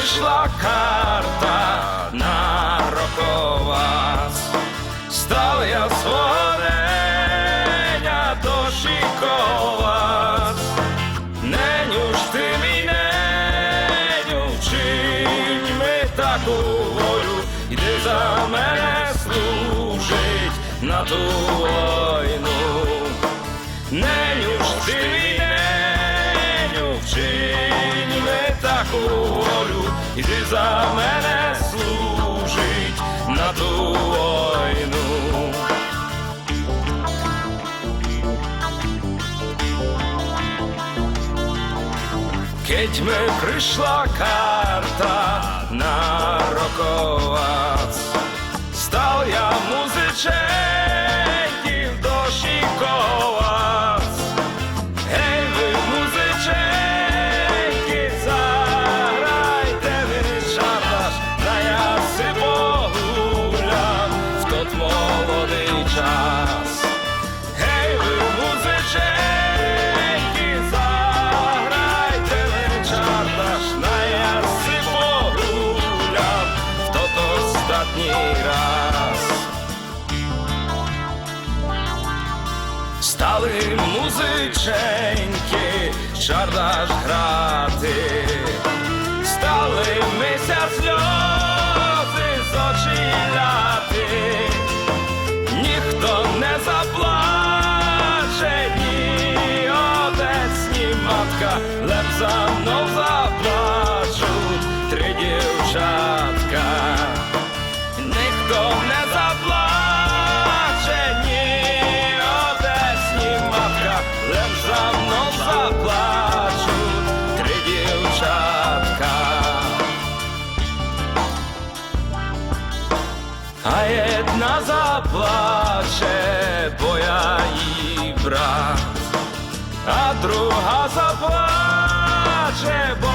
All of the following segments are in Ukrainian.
прийшла карта на роковац, став я свого неня дошіковац. Неню ж ти мій неню, вчинь ми таку волю, іди за мене служить на ту війну. Неню ж ти мій неню, вчинь волю, іди за мене служить на ту війну. Кетьми прийшла карта на роковац, став я музиченьків Стали музиченьки, шардаш грати, стали мися сльози з очі ляти, ніхто не заплаче, ні отець, ні матка, леп А jedna заплаче, бо я її брат, а друга заплаче, бо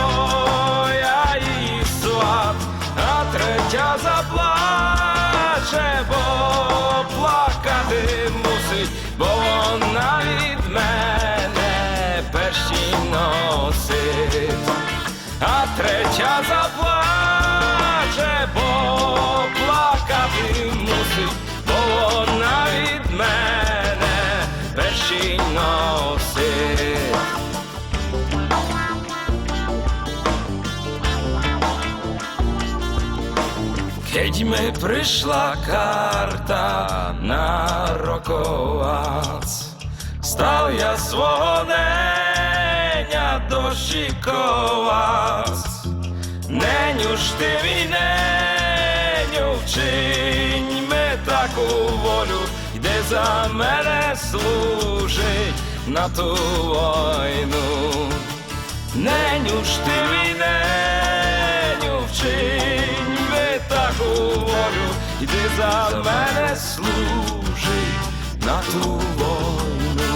я її сват, а третя заплаче, бо плакати мусить, бо вона від мене перші носить, а третя заплаче, плакати мусить, бо вона від мене перші носить. Кедьми прийшла карта на роковац, став я свого неня ж ти мій неню, вчинь таку волю, йде за мене служить на ту війну. Неню ж ти війненю вчинь ви таку волю, йди за мене служить на ту волю.